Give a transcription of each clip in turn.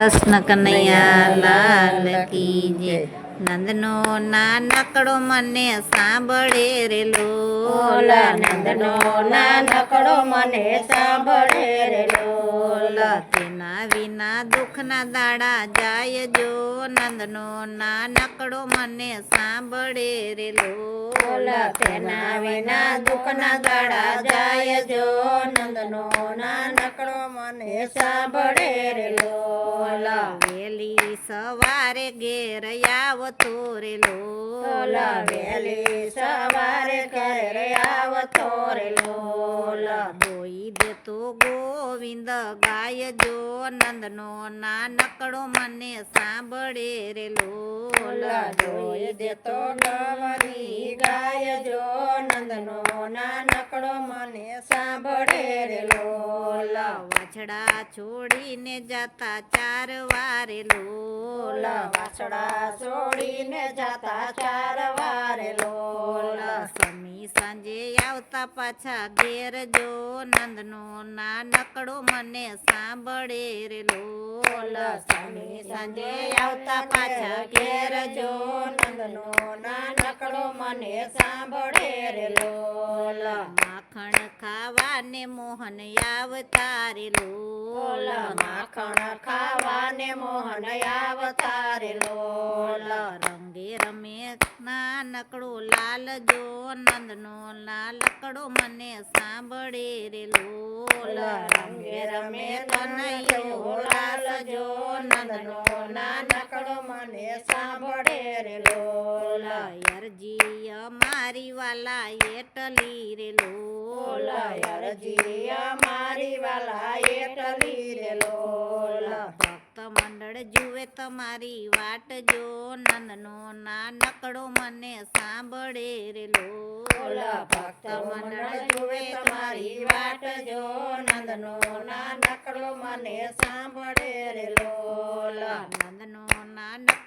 કૃષ્ણ કનૈયા લાલ કી જય નંદનો નાનકડો મને સાંભળે રે ઓલા નંદનો નાનકડો મને સાંભળે રે લોલ તેના વિના દુઃખના દાડા જાય જો. નંદનો નાનકડો મને સાંભળે રે ઓલા તેના વિના દુઃખના દાડા જાય જો. નંદનો નાનકડો મને સાંભળે રે લોલા. વેલી સવારે ઘેર આવતો રે લોલા. વેલી સવારે ઘેર આવતો રે લોલ. દોઈ દેતો ગોવિંદ ગાય જો નંદનો નાનકડો મને સાંભળે રે લોલા જોઈ દેતો નવરી મને સાંભળે રે લોલા. વાછડા છોડીને જતા ચાર વારે લોલા. વાછડા છોડીને જાતા ચાર વારે લોલા. સમી સાંજે આવતા પાછા ઘેર જો નંદનો નાનકડો મને સાંભળે રે લોલા. સ્વામી સાંજે આવતા પાછા ઘેર જો નંદનો નાનકડો મને સાંભળે રે લોલ. માખણ ખાવાને મોહન આવતા રે ઓલા માખણ ખાવાને મોહન આવતા રે લોલ રંગે રમે નાનકડો લાલ જો નંદનો લાલકડો મને સાંભળે રે ઓલા લોલા રંગે રમે સાંભળે રે લોલ અમારી વાલા એટલી રે લોલાયરજી અમારી વાલા એટલી રે લોલા. ભક્ત મંડળ જુએ તમારી વાટ જો નંદનો નાનકડો મને સાંભળે રે લોલા. ભક્ત મંડળ જુએ તમારી વાટ જો નંદનો નાનકડો મને સાંભળે રે નંદનો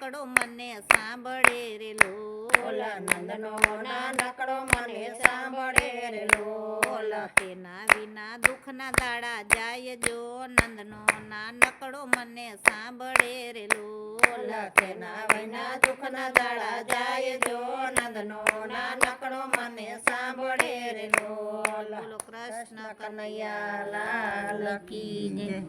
નાનકડો મને સાંભળે રે લોલા નંદનો નાનકડો મને સાંભળે રે લોલ તેના વિના દુઃખના દાડા જાય જો. નંદનો નાનકડો મને સાંભળે રે લોલા તેના વિના દુઃખના દાડા જાય જો. નંદનો નાનકડો મને સાંભળે રે લોલ કૃષ્ણ કનૈયા લાલ કી જય.